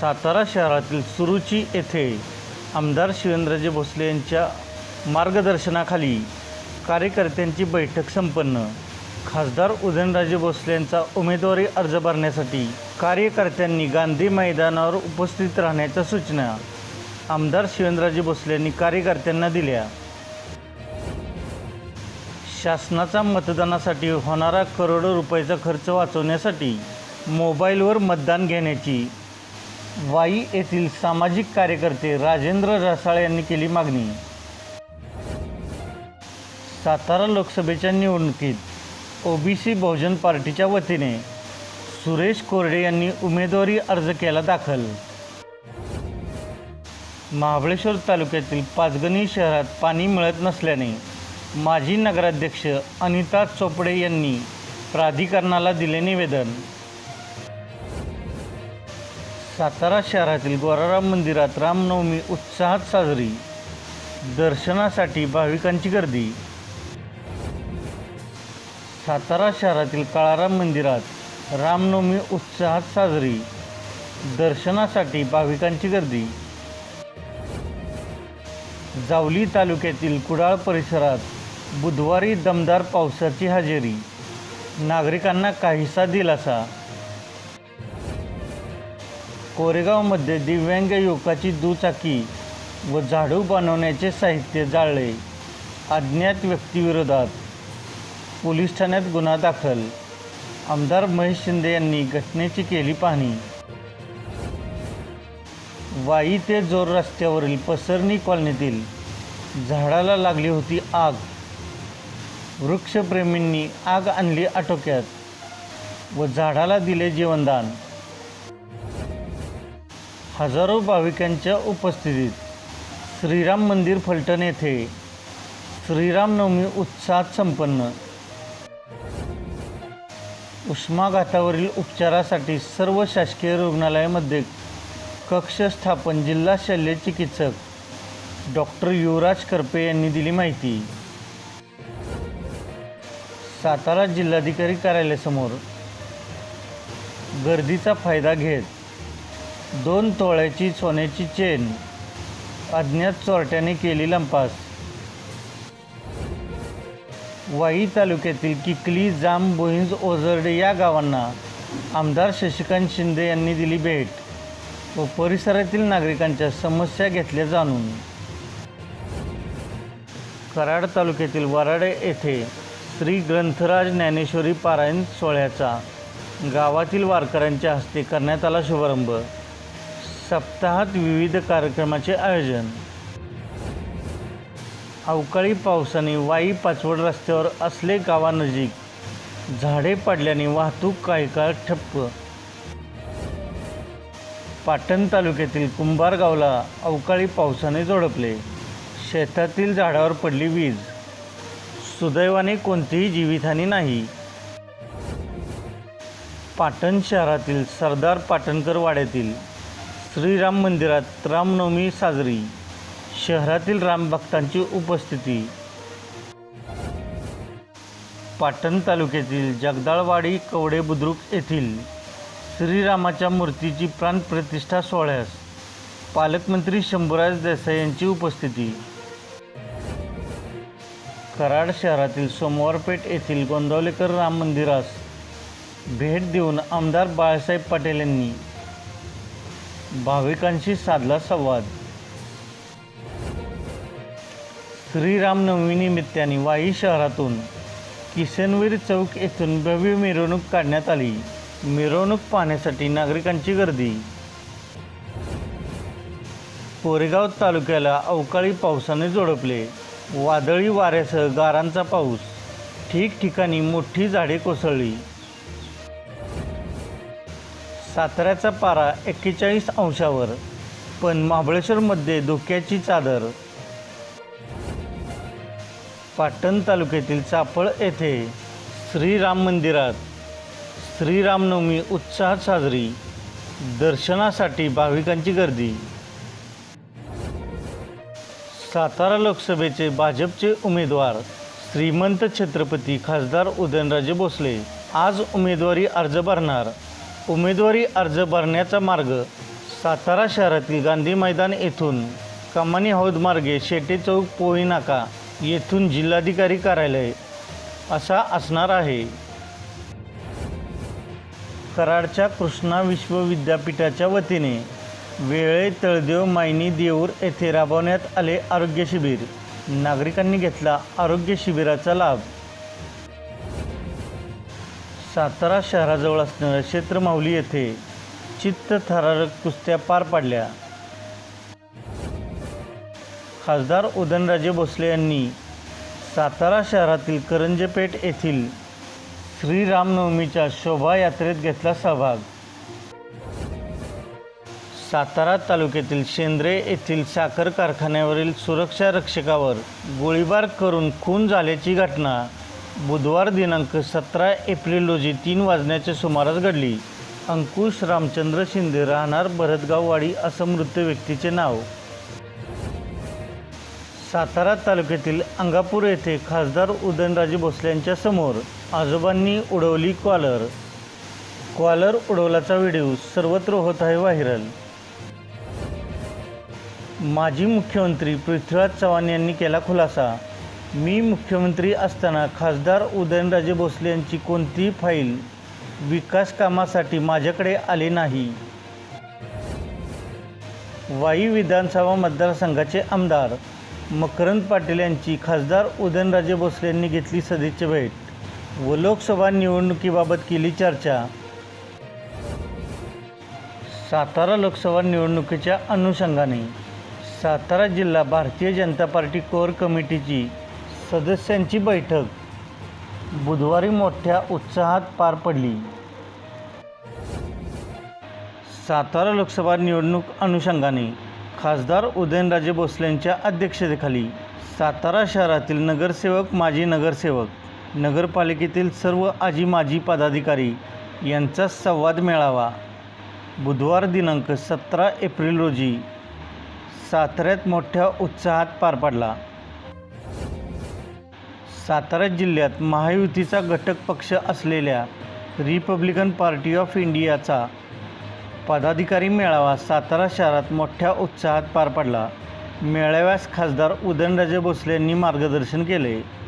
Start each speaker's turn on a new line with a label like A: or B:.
A: सातारा शहरातील सुरुची येथे आमदार शिवेंद्रजी भोसले यांच्या मार्गदर्शनाखाली कार्यकर्त्यांची बैठक संपन्न. खासदार उदयनराजे भोसले यांचा उमेदवारी अर्ज भरण्यासाठी कार्यकर्त्यांनी गांधी मैदानावर उपस्थित राहण्याच्या सूचना आमदार शिवेंद्रजी भोसले यांनी कार्यकर्त्यांना दिल्या. शासनाचा मतदानासाठी होणारा करोडो रुपयाचा खर्च वाचवण्यासाठी मोबाईलवर मतदान घेण्याची वाई येथील सामाजिक कार्यकर्ते राजेंद्र रसाळ यांनी केली मागणी. सातारा लोकसभेच्या निवडणुकीत ओबीसी बहुजन पार्टीच्या वतीने सुरेश कोरडे यांनी उमेदवारी अर्ज केला दाखल. महाबळेश्वर तालुक्यातील पाचगणी शहरात पाणी मिळत नसल्याने माजी नगराध्यक्ष अनिता चोपडे यांनी प्राधिकरणाला दिले निवेदन. सातारा शहरातील गोराराम मंदिरात रामनवमी उत्साहात साजरी. दर्शनासाठी भाविकांची गर्दी. सातारा शहरातील काळाराम मंदिरात रामनवमी उत्साहात साजरी. दर्शनासाठी भाविकांची गर्दी. जावली तालुक्यातील कुडाळ परिसरात बुधवारी दमदार पावसाची हजेरी. नागरिकांना काहीसा दिलासा. कोरेगावमध्ये दिव्यांग युवकाची दुचाकी व झाडू बनवण्याचे साहित्य जाळले. अज्ञात व्यक्तीविरोधात पोलीस ठाण्यात गुन्हा दाखल. आमदार महेश शिंदे यांनी घटनेची केली पाहणी. वाई ते जोर रस्त्यावरील पसरणी कॉलनीतील झाडाला लागली होती आग. वृक्षप्रेमींनी आग आणली आटोक्यात व झाडाला दिले जीवनदान. हजारो भाविकांच्या उपस्थितीत श्रीराम मंदिर फलटण येथे श्रीरामनवमी उत्साहात संपन्न. उष्माघातावरील उपचारासाठी सर्व शासकीय रुग्णालयामध्ये कक्ष स्थापन जिल्हा शल्य चिकित्सक डॉक्टर युवराज करपे यांनी दिली माहिती. सातारा जिल्हाधिकारी कार्यालयासमोर गर्दीचा फायदा घेत दोन तोळ्याची सोन्याची चेन अज्ञात चोरट्याने केली लंपास. वाई तालुक्यातील किकली जाम बोहिंज ओझर्डे या गावांना आमदार शशिकांत शिंदे यांनी दिली भेट व परिसरातील नागरिकांच्या समस्या घेतल्या जाणून. कराड तालुक्यातील वराडे येथे श्री ग्रंथराज ज्ञानेश्वरी पारायण सोहळ्याचा गावातील वारकऱ्यांच्या हस्ते करण्यात आला शुभारंभ. सप्ताहात विविध कार्यक्रमाचे आयोजन. अवकाळी पावसाने वाई पाचवड रस्त्यावर असले गावानजीक झाडे पडल्याने वाहतूक काही काळ ठप्प. पाटण तालुक्यातील कुंभार गावला अवकाळी पावसाने झोडपले. शेतातील झाडावर पडली वीज. सुदैवाने कोणतीही जीवितहानी नाही. पाटण शहरातील सरदार पाटणकर वाड्यातील श्रीराम मंदिरात रामनवमी साजरी. शहरातील रामभक्तांची उपस्थिती. पाटण तालुक्यातील जगदाळवाडी कवडे बुद्रुक येथील श्रीरामाच्या मूर्तीची प्राणप्रतिष्ठा सोहळ्यास पालकमंत्री शंभूराज देसाई यांची उपस्थिती. कराड शहरातील सोमवारपेठ येथील गोंदवलेकर राम मंदिरास भेट देऊन आमदार बाळासाहेब पाटील यांनी भाविकांशी साधला संवाद. श्रीरामनवमीनिमित्ताने वाई शहरातून किसनवीर चौक येथून भव्य मिरवणूक काढण्यात आली. मिरवणूक पाहण्यासाठी नागरिकांची गर्दी. कोरेगाव तालुक्याला अवकाळी पावसाने झोडपले वादळी वाऱ्यासह गारांचा पाऊस. ठिकठिकाणी मोठी झाडे कोसळली. साताऱ्याचा पारा एक्केचाळीस अंशावर पण महाबळेश्वरमध्ये धोक्याची चादर. पाटण तालुक्यातील चापळ येथे श्रीराम मंदिरात श्रीरामनवमी उत्साहात साजरी. दर्शनासाठी भाविकांची गर्दी. सातारा लोकसभेचे भाजपचे उमेदवार श्रीमंत छत्रपती खासदार उदयनराजे भोसले आज उमेदवारी अर्ज भरणार. उमेदवारी अर्ज भरण्याचा मार्ग सातारा शहरातील गांधी मैदान येथून कमानी हौद मार्गे शेटे चौक पोळी नाका येथून जिल्हाधिकारी कार्यालय असा असणार आहे. कराडच्या कृष्णा विश्वविद्यापीठाच्या वतीने वेळे तळदेव मायनी देऊर येथे राबवण्यात आले आरोग्य शिबिर. नागरिकांनी घेतला आरोग्य शिबिराचा लाभ. सातारा शहराजवळ असणाऱ्या क्षेत्र माऊली येथे चित्त थरारक कुस्त्या पार पाडल्या. खासदार उदयनराजे भोसले यांनी सातारा शहरातील करंजेपेठ येथील श्रीरामनवमीच्या शोभायात्रेत घेतला सहभाग. सातारा तालुक्यातील शेंद्रे येथील साखर कारखान्यावरील सुरक्षा रक्षकावर गोळीबार करून खून झाल्याची घटना बुधवार दिनांक सतरा एप्रिल रोजी तीन वाजण्याच्या सुमारास घडली. अंकुश रामचंद्र शिंदे राहणार भरतगाववाडी असं मृत व्यक्तीचे नाव. सातारा तालुक्यातील अंगापूर येथे खासदार उदयनराजे भोसले यांच्या समोर आजोबांनी उडवली कॉलर. कॉलर उडवल्याचा व्हिडिओ सर्वत्र होत आहे व्हायरल. माजी मुख्यमंत्री पृथ्वीराज चव्हाण यांनी केला खुलासा. मी मुख्यमंत्री असताना खासदार उदयनराजे भोसले यांची कोणतीही फाईल विकास कामासाठी माझ्याकडे आली नाही. वाई विधानसभा मतदारसंघाचे आमदार मकरंद पाटील यांची खासदार उदयनराजे भोसले यांनी घेतली सदिच्छा भेट व लोकसभा निवडणुकीबाबत केली चर्चा. सातारा लोकसभा निवडणुकीच्या अनुषंगाने सातारा जिल्हा भारतीय जनता पार्टी कोर कमिटीची सदस्यांची बैठक. बुधवारी मोठ्या उत्साहात पार पडली. सातारा लोकसभा निवडणूक अनुषंगाने खासदार उदयनराजे भोसलेंच्या अध्यक्षतेखाली सातारा शहरातील नगरसेवक माजी नगरसेवक नगरपालिकेतील सर्व आजी माजी पदाधिकारी यांचा संवाद मेळावा. बुधवार दिनांक सतरा एप्रिल रोजी साताऱ्यात मोठ्या उत्साहात पार पडला. सातारा जिल्ह्यात महायुतीचा घटक पक्ष असलेल्या रिपब्लिकन पार्टी ऑफ इंडियाचा पदाधिकारी मेळावा सातारा शहरात मोठ्या उत्साहात पार पडला. मेळाव्यास खासदार उदयनराजे भोसले यांनी मार्गदर्शन केले.